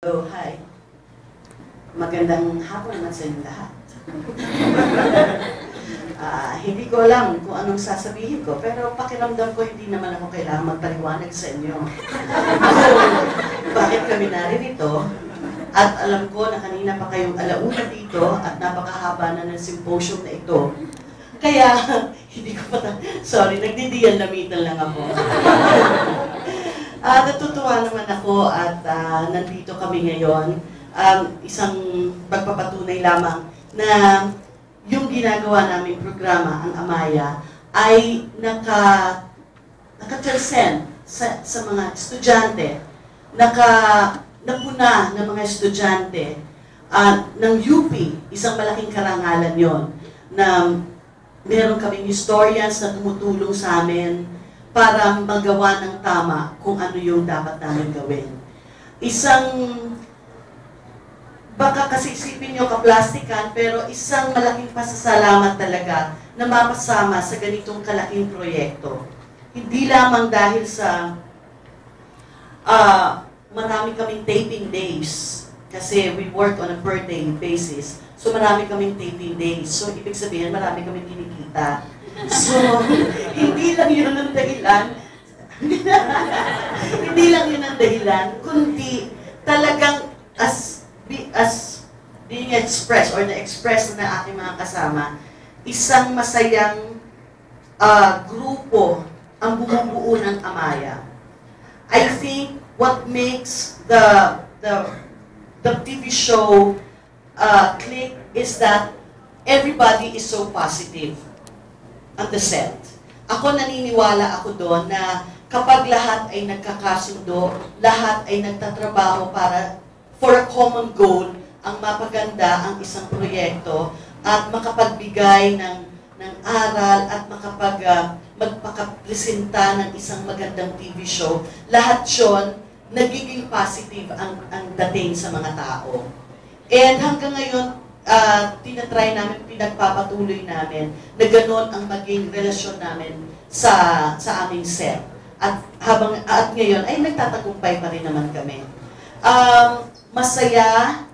Oh, hi. Magandang hapon naman sa inyong lahat. Ah, hindi ko alam kung anong sasabihin ko, pero pakiramdam ko hindi naman ako kailangan magpaliwanag sa inyo. Bakit kami naririto? At alam ko na kanina pa kayong alauna dito at napakahaba na ng symposium na ito. Kaya, hindi ko pa, sorry, nagdidiyan lamitan lang ako. Ah, natutuwa naman ako at ah, nandito kami ngayon. Um, isang pagpapatunay lamang na yung ginagawa naming programa, ang Amaya, ay naka, naka-transcend sa, sa mga estudyante, naka, napuna ng mga estudyante ah, ng UP, isang malaking karangalan yon na meron kaming historians na tumutulong sa amin para magawa ng tama kung ano yung dapat namin gawin. Isang, baka kasi isipin nyo kaplastikan, pero isang malaking pasasalamat talaga na mapasama sa ganitong kalaking proyekto. Hindi lamang dahil sa ah marami kaming taping days kasi we work on a per day basis. So marami kaming taping days. So ibig sabihin marami kaming kinikita. So hindi lang yun ang dahilan. hindi lang yun ang dahilan, kundi talagang as be, as being expressed or na-express na aking mga kasama, isang masayang ah, grupo ang bumubuo ng Amaya. I think what makes the the the TV show uh, click is that everybody is so positive on the set. Ako naniniwala ako doon na kapag lahat ay nagkakasundo, lahat ay nagtatrabaho para for a common goal, ang mapaganda ang isang proyekto at makapagbigay ng ng aral at makapag uh, magpakapresenta ng isang magandang TV show, lahat 'yon nagiging positive ang, ang dating sa mga tao. And hanggang ngayon, uh, tinatry namin, pinagpapatuloy namin na gano'n ang maging relasyon namin sa sa aming set. At habang at ngayon ay nagtatagumpay pa rin naman kami. Um, masaya,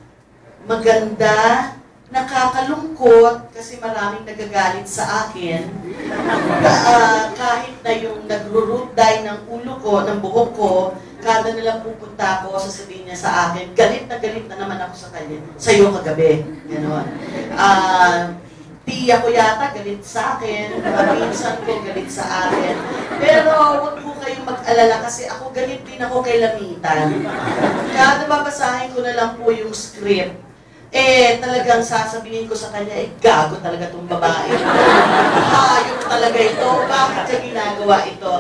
maganda, nakakalungkot kasi maraming nagagalit sa akin. Ah, kahit na yung nagro-root dye ng ulo ko, ng buhok ko, kada nalang pupunta ako, sasabihin niya sa akin, galit na galit na naman ako sa kanya, sa iyo kagabi. Ganon. Ah, tiya ko yata galit sa akin, pinsan ko galit sa akin. Pero huwag po kayong mag-alala kasi ako galit din ako kay Lamitan. Kada babasahin ko na lang po yung script, eh talagang sasabihin ko sa kanya, eh gago talaga tong babae. Hayop talaga ito. Bakit siya ginagawa ito?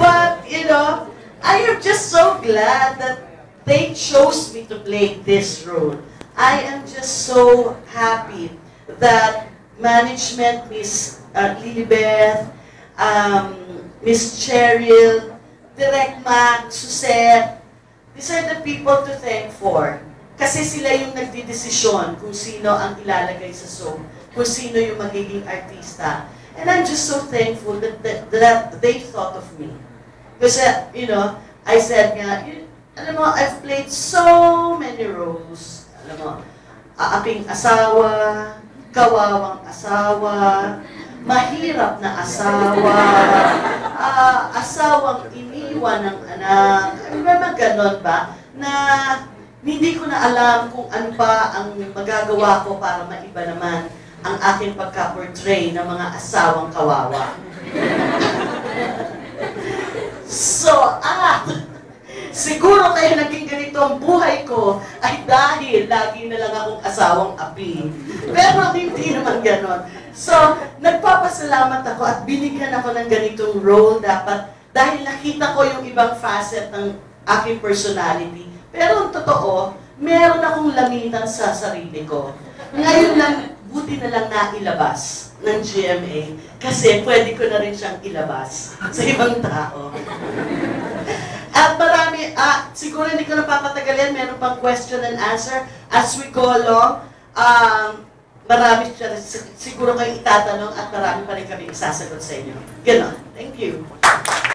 But, you know, I am just so glad that they chose me to play this role. I am just so happy that management, Miss uh, Lilibeth, um, Miss Cheryl, Direct Mac, Suzette, these are the people to thank for. Kasi sila yung nagdidesisyon kung sino ang ilalagay sa show, kung sino yung magiging artista. And I'm just so thankful that, that, that they thought of me. Kasi, you know, I said nga, you, alam mo, I've played so many roles. Alam mo, aaping asawa, kawawang asawa, mahirap na asawa, ah, asawang iniwan ng anak. Ba mga ganon ba? Na hindi ko na alam kung ano pa ang magagawa ko para maiba naman ang aking pagka-portray ng mga asawang kawawa. so, ah, siguro kaya naging ganito ang buhay ko ay dahil lagi na lang akong asawang api. Pero hindi naman ganon. So, nagpapasalamat ako at binigyan ako ng ganitong role dapat dahil nakita ko yung ibang facet ng aking personality. Pero ang totoo, meron akong lamitan sa sarili ko. Ngayon lang, buti na lang nailabas ng GMA kasi pwede ko na rin siyang ilabas sa ibang tao. Ah, siguro hindi ko napapatagalin, meron pang question and answer as we go along. Um, marami siguro kayo itatanong at marami pa rin kami isasagot sa inyo. Ganon. Thank you.